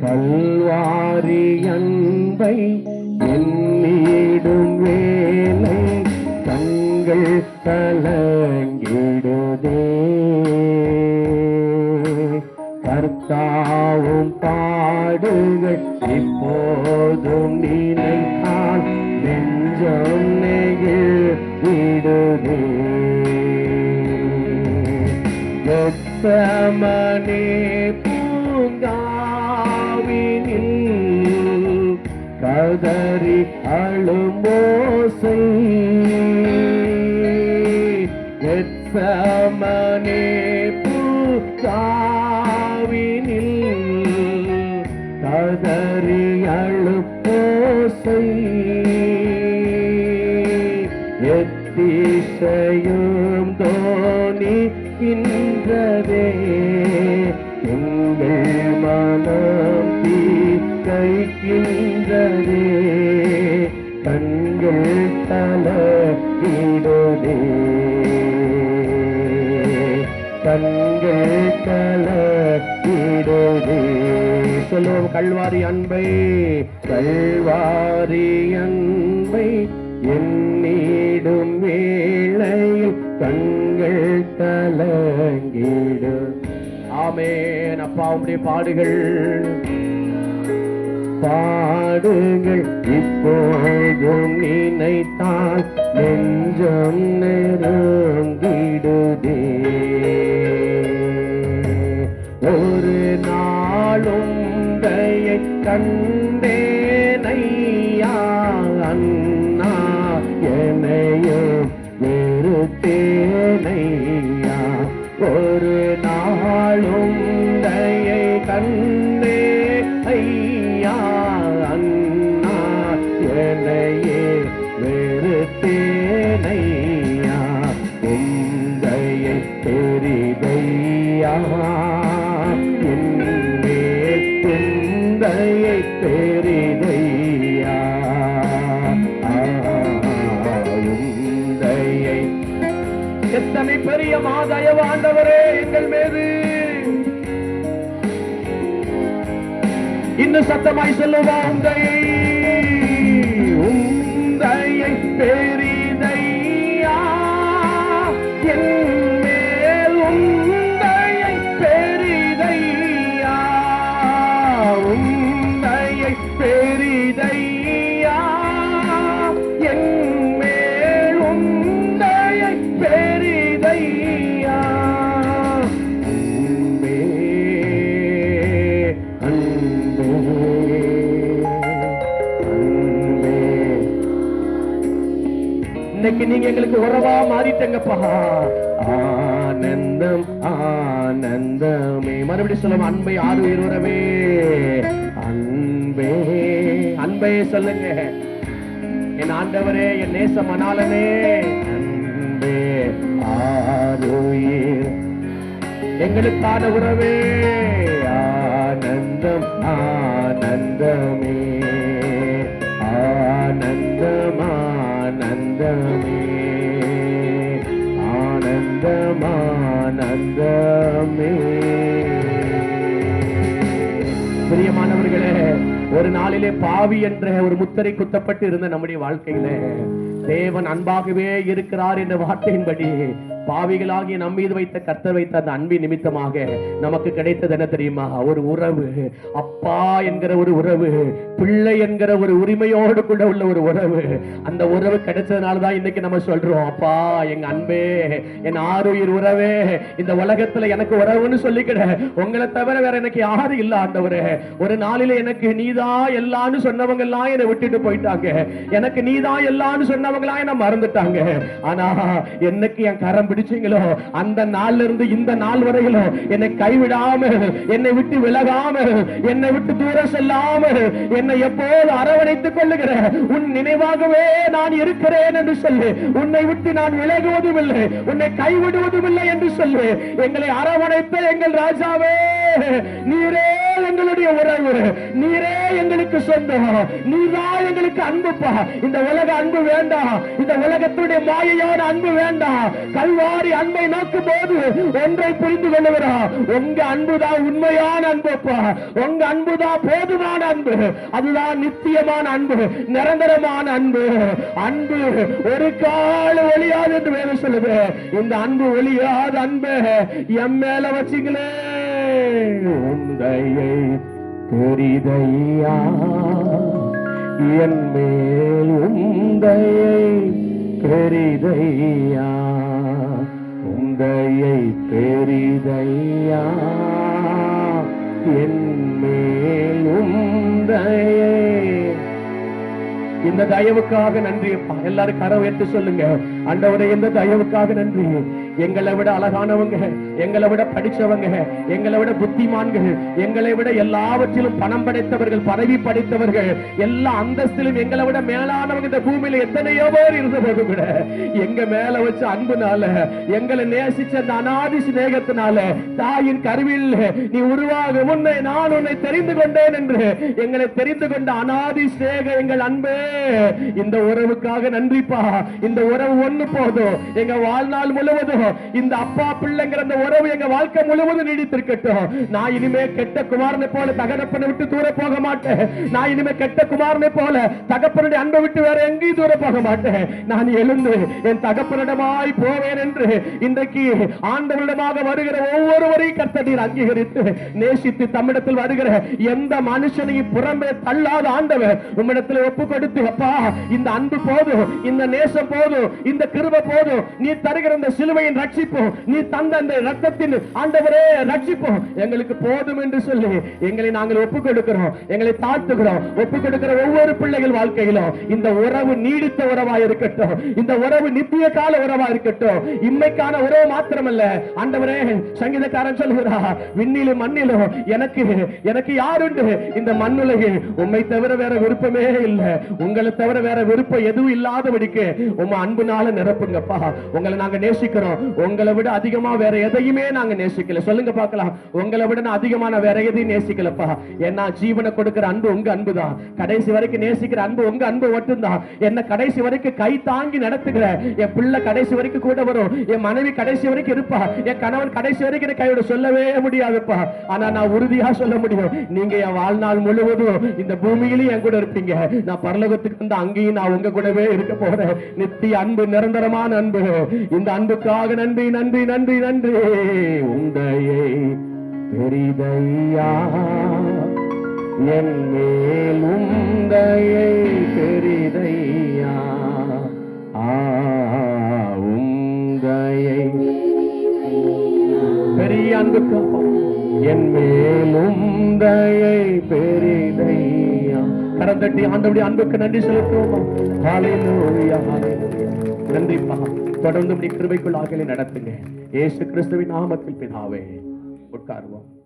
கல்வாரி அன்பை என்னிடும் வேலை கண்கள் கலங்கிடுதே கர்த்தாவும் பாடுகள் இப்போதும் நினைத்தால் நெஞ்சம் நெகிழ்விடுதே மணி கதறி அழுமோசை கெத்தமனே பூத்தாவினில் கதறி அழுப்போசை எத்திசையும் தோணி இன்றதே எங்கள் மனம் வைக்கின்றதே கண்கள் தலகிடுதே கண்கள் கலக்கிடுதே சொல்லுவோம் கல்வாரி அன்பை கல்வாரி அன்பை என்னிடும் வேளையில் கண்கள் கலங்கிடும் ஆமேன் அப்பா உடைய பாடுகள் பாடுங்கள். இப்போதும் நினைத்தால் நெஞ்சம் நெருங்கிடுதே ஒரு நாளும் தயை கண்டே வெறுத்தேனையா உந்தையை பெரிதையா என்னே உந்தையை பெரிதையா உந்தையை எத்தனை பெரிய மாதயவாண்டவரே எங்கள் மீது? இன்னும் சத்தமாய் சொல்லுவா உந்தையை இன்னைக்கு நீங்க எங்களுக்கு உறவா மாறிட்டங்கப்பா. ஆனந்தம் ஆனந்தமே. மறுபடியும் சொல்லுவோம் அன்பை ஆறு உறவே. அன்பே அன்பே சொல்லுங்க. என் ஆண்டவரே என் நேச மணாலனே அன்பே ஆருயிர் எங்களுக்கான உறவே. ஆனந்தம் ஆனந்தமே. ஆனந்தமா ஆனந்தமே ஆனந்தமானந்தமே. பிரியமானவர்களே ஒரு நாளிலே பாவி என்ற ஒரு முத்திரை குத்தப்பட்டு இருந்த நம்முடைய வாழ்க்கையில தேவன் அன்பாகவே இருக்கிறார் என்ற வார்த்தையின்படி பாவிகளாகிய நம் மீது வைத்த கர்த்தர் வைத்த அந்த அன்பின் நிமித்தமாக நமக்கு கிடைத்தது என்ன தெரியுமா? ஒரு உறவு. அப்பா என்கிற ஒரு உறவு. பிள்ளை என்கிற ஒரு உரிமையோடு கூட உள்ள ஒரு உறவு. அந்த உறவு கிடைச்சதுனால தான் இன்னைக்கு நம்ம சொல்றோம் அப்பா எங்க அன்பே என் ஆறுயிர் உறவே இந்த உலகத்துல எனக்கு உறவுன்னு சொல்லிக்கிட. உங்களை தவிர வேற எனக்கு யாரும் இல்ல ஆண்டவரே. ஒரு நாளில எனக்கு நீதான் எல்லான்னு சொன்னவங்க எல்லாம் என்னை விட்டுட்டு போயிட்டாங்க. எனக்கு நீதான் எல்லான்னு சொன்னவங்க எல்லாம் என்ன மறந்துட்டாங்க. ஆனா என்னைக்கு என் கரம் பிடிச்சீங்களோ? அந்த நாள்ல இருந்து இந்த நாள் வரையிலும் என்னை கைவிடாம என்னை விட்டு விலகாம என்னை விட்டு தூரம் செல்லாம என்னை எப்போது அரவணைத்துக் கொள்ளுகிற உன் நினைவாகவே நான் இருக்கிறேன் என்று சொல்லு. உன்னை விட்டு நான் விலகுவதும் இல்லை உன்னை கைவிடுவதும் இல்லை என்று சொல்லு. எங்களை அரவணைத்த எங்கள் ராஜாவே நீரே எங்களுடைய உறவு. நீரே எங்களுக்கு சொந்தம்? நீதான் எங்களுக்கு அன்புப்பா. இந்த உலக அன்பு வேண்டாம் இந்த உலகத்துடைய மாயையோட அன்பு வேண்டாம் கல்வாரி அன்பை நோக்கும் போது ஒன்றை புரிந்து கொள்ளுகிறோம் உங்க அன்புதான் உண்மையான அன்புப்பா. உங்க அன்புதான் போதுமான அன்பு. அதுதான் நித்தியமான அன்பு. நிரந்தரமான அன்பு. அன்பு ஒரு கால ஒளியாது என்று வேறு சொல்லுது. இந்த அன்பு ஒளியாத அன்பு. எம் மேல வச்சுங்களே. உந்தையை தெரிதையா? என் மேல் உந்தையை பெரிதையா உந்தையை பெரிதையா என் மேல் உந்தையை இந்த தயவுக்காக நன்றி எல்லாரும் கரவு என்று சொல்லுங்க. ஆண்டவரே இந்த தயவுக்காக நன்றி. எங்களை விட அழகானவங்க எங்களை விட படிச்சவங்க எங்களை விட புத்திமான்கள் எங்களை விட எல்லாவற்றிலும் பணம் படைத்தவர்கள் பதவி படைத்தவர்கள் எல்லா அந்தஸ்திலும் எங்களை விட மேலானவங்க இந்த பூமியில எத்தனையோ பேர் இருந்தபோது கூட எங்க மேல வச்ச அன்புனால எங்களை நேசிச்ச அந்த அனாதி சிநேகத்தினால தாயின் கருவில் நீ உருவாக உன்னை நான் உன்னை தெரிந்து கொண்டேன் என்று எங்களை தெரிந்து கொண்ட அனாதி சிநேக எங்கள் அன்பே இந்த உறவுக்காக நன்றிப்பா இந்த உறவு ஒண்ணு போதும் எங்க வாழ்நாள் முழுவதும் இந்த அப்பா பிள்ளைங்கிற அந்த உறவு எங்க வாழ்க்கை முழுவதும் நீடித்திருக்கட்டும். நான் இனிமே கெட்ட குமாரனை போல தகப்பனை விட்டு தூர போக மாட்டேன். நான் இனிமே கெட்ட குமாரனை போல தகப்பனுடைய அன்பை விட்டு வேற எங்கேயும் தூர போக மாட்டேன். நான் எழுந்து என் தகப்பனிடமாய் போவேன் என்று இன்றைக்கு ஆண்டவரிடமாக வருகிற ஒவ்வொருவரையும் கர்த்தர் அங்கீகரித்து நேசித்து தம்மிடத்தில் வருகிற எந்த மனுஷனையும் புறம்பே தள்ளாத ஆண்டவர் உம்மிடத்தில் ஒப்பு கொடுத்து அப்பா இந்த அன்பு போதும் இந்த நேசம் போதும் இந்த கிருப போதும். நீ தருகிற இந்த சிலுவையின் ரட்சிப்போம். நீ தந்த அந்த ரத்தத்தின் ஆண்டவரே ரட்சிப்போம். எங்களுக்கு போதும் என்று சொல்லி எங்களை நாங்கள் ஒப்புக் கொடுக்கிறோம் எங்களை தாழ்த்துகிறோம். ஒப்பு கொடுக்கிற ஒவ்வொரு பிள்ளைகள் வாழ்க்கையிலும் இந்த உறவு நீடித்த உறவா இருக்கட்டும். இந்த உறவு நித்திய கால உறவா இருக்கட்டும். இம்மைக்கான உறவு மாத்திரமல்ல. ஆண்டவரே சங்கீதக்காரன் சொல்கிறா விண்ணிலும் மண்ணிலும் எனக்கு எனக்கு யாருண்டு? இந்த மண்ணுலகில் உம்மை தவிர வேற விருப்பமே இல்ல. உங்களை தவிர வேற விருப்பம் எதுவும் இல்லாதபடிக்கு உங்க அன்புனால நிரப்புங்கப்பா. உங்களை நாங்க நேசிக்கிறோம். உங்களை விட அதிகமா வேற எதையுமே நாங்க நேசிக்கல. சொல்லுங்க பார்க்கலாம். உங்களை விட நான் அதிகமா வேற எதையும் நேசிக்கலப்பா. ஏன்னா ஜீவனை கொடுக்கிற அன்பு உங்க அன்புதான். கடைசி வரைக்கும் நேசிக்கிற அன்பு உங்க அன்பு மட்டும்தான். என்ன கடைசி வரைக்கும் கை தாங்கி நடத்துகிற என் பிள்ளை கடைசி வரைக்கும் கூட வரும். என் மனைவி கடைசி வரைக்கும் இருப்பா. என் கணவன் கடைசி வரைக்கும் என்னை கைவிட சொல்லவே முடியாதுப்பா. ஆனா நான் உறுதியா சொல்ல முடியும். நீங்க என் வாழ்நாள் முழுவதும் இந்த பூமியிலும் என் கூட இருப்பீங்க. நான் பரலோகத்துக்கு வந்து அங்கேயும் நான் உங்க கூடவே இருக்க போறேன். நித்திய அன்பு நிரந்தரமான அன்பு. இந்த அன்புக்காக நன்றி நன்றி நன்றி நன்றி. உந்தையை பெரிதையா என் மேல் உந்தையை பெரிதையா ஆ உந்தையை பெரிய அன்புக்கு என் மேலும் தயை பெரிதையா கரந்தட்டி ஆண்டபடி அன்புக்கு நன்றி செலுத்துவோமா? நன்றி நன்றிப்பா. தொடர்ந்து கிருபைக்குள் ஆகலை நடத்துங்க. ஏசு கிறிஸ்துவின் நாமத்தில் பிதாவே உட்காருவோம்.